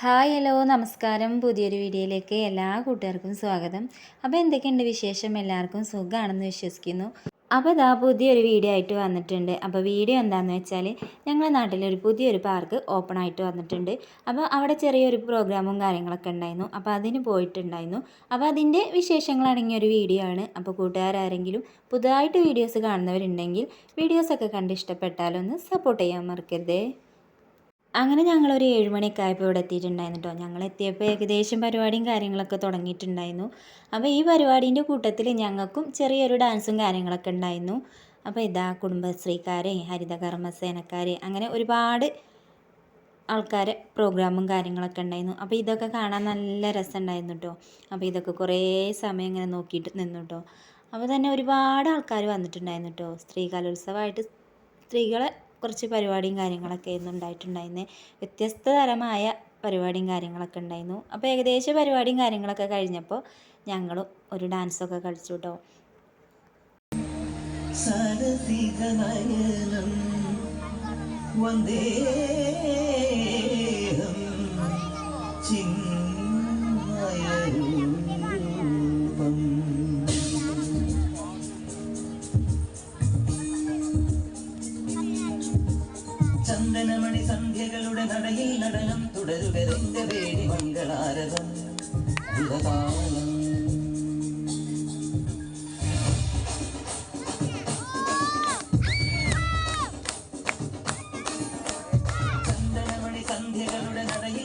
Hi hello നമസ്കാരം. പുതിയൊരു വീഡിയോയിലേക്ക് എല്ലാ കൂട്ടുകാർക്കും സ്വാഗതം. അപ്പോൾ എന്തൊക്കെയുണ്ട് വിശേഷം? എല്ലാവർക്കും സുഖമാണെന്ന് വിശ്വസിക്കുന്നു. അപ്പോൾ ഇതാ പുതിയൊരു വീഡിയോ ആയിട്ട് വന്നിട്ടുണ്ട്. അപ്പോൾ വീഡിയോ എന്താണെന്ന് വെച്ചാൽ ഞങ്ങളുടെ നാട്ടിലൊരു പുതിയൊരു പാർക്ക് ഓപ്പൺ ആയിട്ട് വന്നിട്ടുണ്ട്. അപ്പോൾ അവിടെ ചെറിയൊരു പ്രോഗ്രാമും കാര്യങ്ങളൊക്കെ ഉണ്ടായിരുന്നു. അപ്പോൾ അതിന് പോയിട്ടുണ്ടായിരുന്നു. അപ്പോൾ അതിന്റെ വിശേഷങ്ങളടങ്ങിയ ഒരു വീഡിയോ ആണ്. അപ്പോൾ കൂട്ടുകാരാരെങ്കിലും പുതുതായിട്ട് വീഡിയോസ് കാണുന്നവരുണ്ടെങ്കിൽ വീഡിയോസൊക്കെ കണ്ട് ഇഷ്ടപ്പെട്ടാലൊന്ന് സപ്പോർട്ട് ചെയ്യാൻ മറക്കരുതേ. അങ്ങനെ ഞങ്ങളൊരു ഏഴ് മണിയൊക്കെ ആയപ്പോൾ ഇവിടെ എത്തിയിട്ടുണ്ടായിരുന്നു കേട്ടോ ഞങ്ങൾ എത്തിയപ്പോൾ ഏകദേശം പരിപാടിയും കാര്യങ്ങളൊക്കെ തുടങ്ങിയിട്ടുണ്ടായിരുന്നു. അപ്പോൾ ഈ പരിപാടീന്റെ കൂട്ടത്തിൽ ഞങ്ങൾക്കും ചെറിയൊരു ഡാൻസും കാര്യങ്ങളൊക്കെ ഉണ്ടായിരുന്നു. അപ്പോൾ ഇതാ കുടുംബശ്രീക്കാരെ ഹരിതകർമ്മസേനക്കാർ അങ്ങനെ ഒരുപാട് ആൾക്കാരെ പ്രോഗ്രാമും കാര്യങ്ങളൊക്കെ ഉണ്ടായിരുന്നു. അപ്പോൾ ഇതൊക്കെ കാണാൻ നല്ല രസമുണ്ടായിരുന്നു കേട്ടോ അപ്പോൾ ഇതൊക്കെ കുറേ സമയം ഇങ്ങനെ നോക്കിയിട്ട് നിന്നു കേട്ടോ അപ്പോൾ തന്നെ ഒരുപാട് ആൾക്കാർ വന്നിട്ടുണ്ടായിരുന്നു കേട്ടോ സ്ത്രീ കലോത്സവമായിട്ട് സ്ത്രീകളെ കുറച്ച് പരിപാടിയും കാര്യങ്ങളൊക്കെ ആയിരുന്നു ഉണ്ടായിട്ടുണ്ടായിരുന്നത് വ്യത്യസ്ത തരമായ പരിപാടിയും കാര്യങ്ങളൊക്കെ ഉണ്ടായിരുന്നു. അപ്പോൾ ഏകദേശം പരിപാടിയും കാര്യങ്ങളൊക്കെ കഴിഞ്ഞപ്പോൾ ഞങ്ങളും ഒരു ഡാൻസൊക്കെ കളിച്ചു കേട്ടോ സരസിതനയനം ചന്ദനമണി സന്ധ്യകളുടെ നടയിൽ നടനം തുടരുകരെന്റെ വേടി മംഗളാരതം ചന്ദനമണി സന്ധ്യകളുടെ നടയിൽ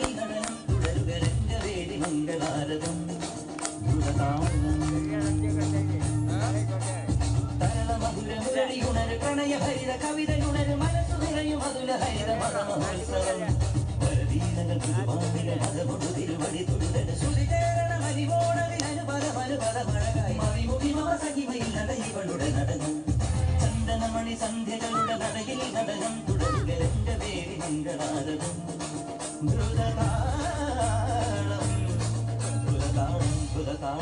നടയിൽ നടനം തുടരുകരന്റെ പേരി മംഗളാരവം ദ്രുതതാളം ദ്രുതതാളം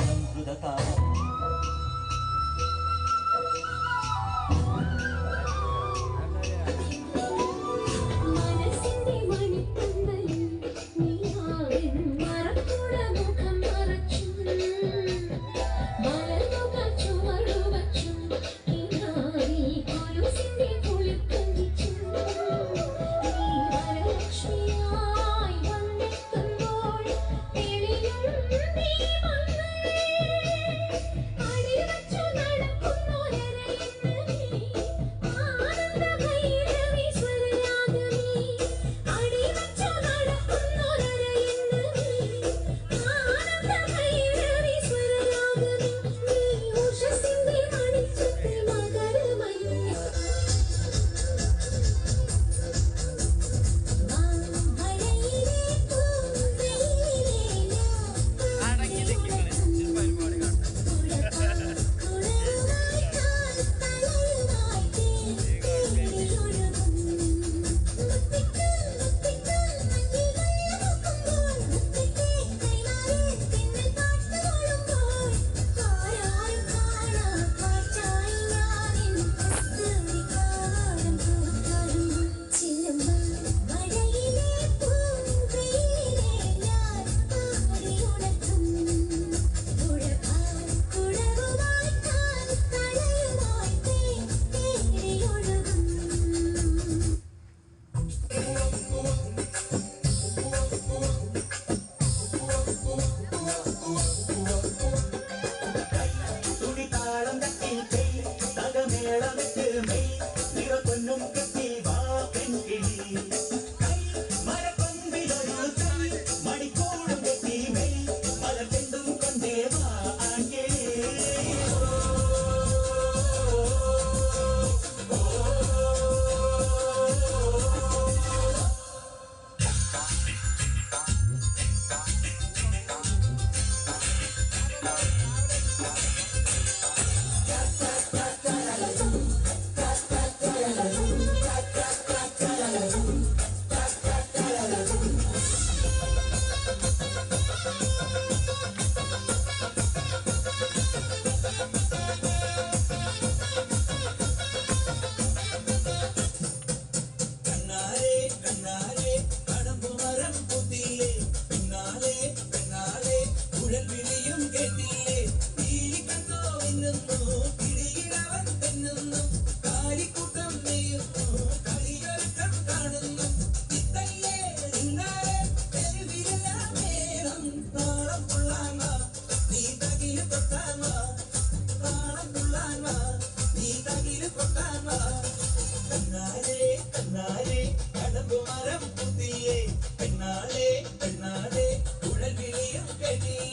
பண்ணாதே உடல் விழியும் கட்டி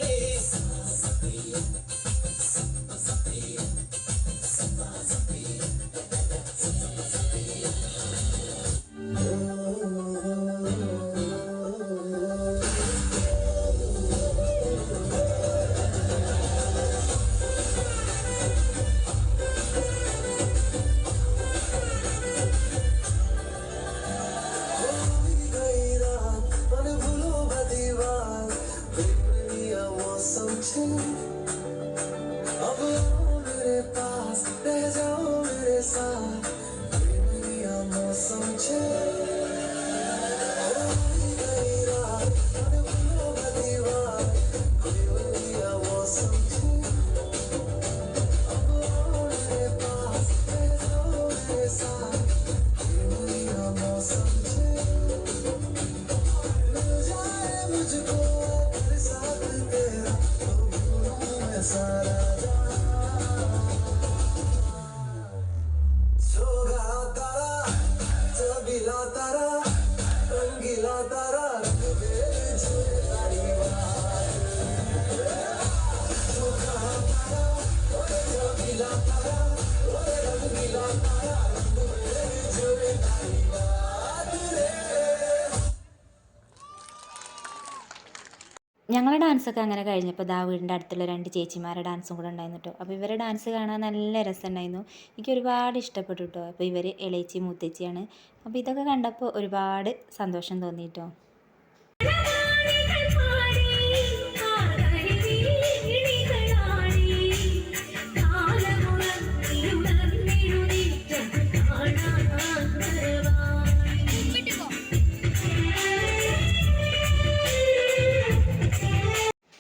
ഞങ്ങളുടെ ഡാൻസൊക്കെ അങ്ങനെ കഴിഞ്ഞപ്പോൾ ദാ വീടിന്റെ അടുത്തുള്ള രണ്ട് ചേച്ചിമാരുടെ ഡാൻസും കൂടെ ഉണ്ടായിരുന്നു കേട്ടോ അപ്പോൾ ഇവരെ ഡാൻസ് കാണാൻ നല്ല രസമുണ്ടായിരുന്നു. എനിക്ക് ഒരുപാട് ഇഷ്ടപ്പെട്ടു കേട്ടോ അപ്പോൾ ഇവർ ഇളയച്ചി മൂത്തേച്ചിയാണ്. അപ്പോൾ ഇതൊക്കെ കണ്ടപ്പോൾ ഒരുപാട് സന്തോഷം തോന്നി കേട്ടോ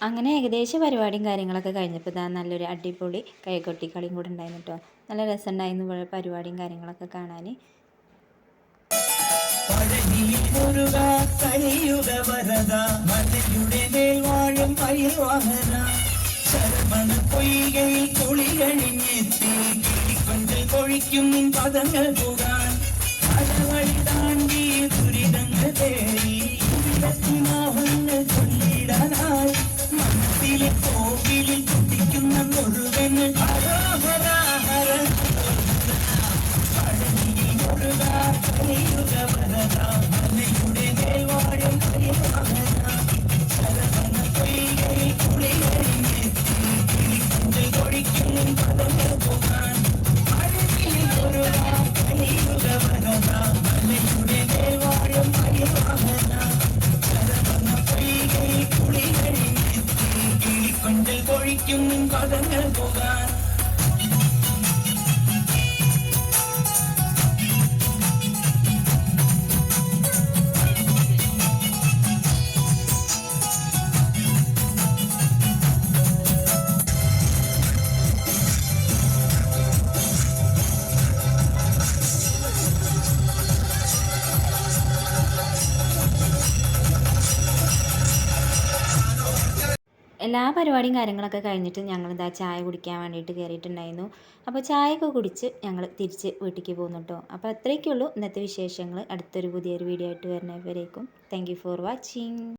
അങ്ങനെ ഏകദേശം പരിപാടിയും കാര്യങ്ങളൊക്കെ കഴിഞ്ഞപ്പോൾ ഇതാ നല്ലൊരു അടിപൊളി കൈകൊട്ടി കളിയും കൂടെ ഉണ്ടായിരുന്നു കേട്ടോ നല്ല രസമുണ്ടായിരുന്നു പരിപാടിയും കാര്യങ്ങളൊക്കെ കാണാൻ കലിയുഗ വാഴും വാഹന. പദങ്ങൾ താണ്ടി തേടി. ചൊല്ലിടാനായി മനസ്സിലെ കോവിലിൽ കുട്ടിക്കുന്ന മുഴുവൻ ഹരോഹരാഹര പഴനിയിൽ മുരുക കലിയുഗ വരദ മലയുടെ മേൽ വാഴും മയിൽ വാഹന ശരവണ പൊയ്കയിൽ കുളികഴിഞ്ഞെത്തി കിളിക്കൊഞ്ചൽ കൊഴിക്കും നിൻ പദങ്ങൾ പോകാൻ എല്ലാ പരിപാടിയും കാര്യങ്ങളൊക്കെ കഴിഞ്ഞിട്ട് ഞങ്ങൾ ഇതാ ചായ കുടിക്കാൻ വേണ്ടിയിട്ട് കയറിയിട്ടുണ്ടായിരുന്നു അപ്പോൾ ചായയൊക്കെ കുടിച്ച് ഞങ്ങൾ തിരിച്ച് വീട്ടിലേക്ക് പോകുന്നു കേട്ടോ അപ്പോൾ അത്രയൊക്കെ ഉള്ളൂ ഇന്നത്തെ വിശേഷങ്ങൾ. അടുത്തൊരു പുതിയൊരു വീഡിയോ ആയിട്ട് വരുന്നവരേക്കും. Thank for watching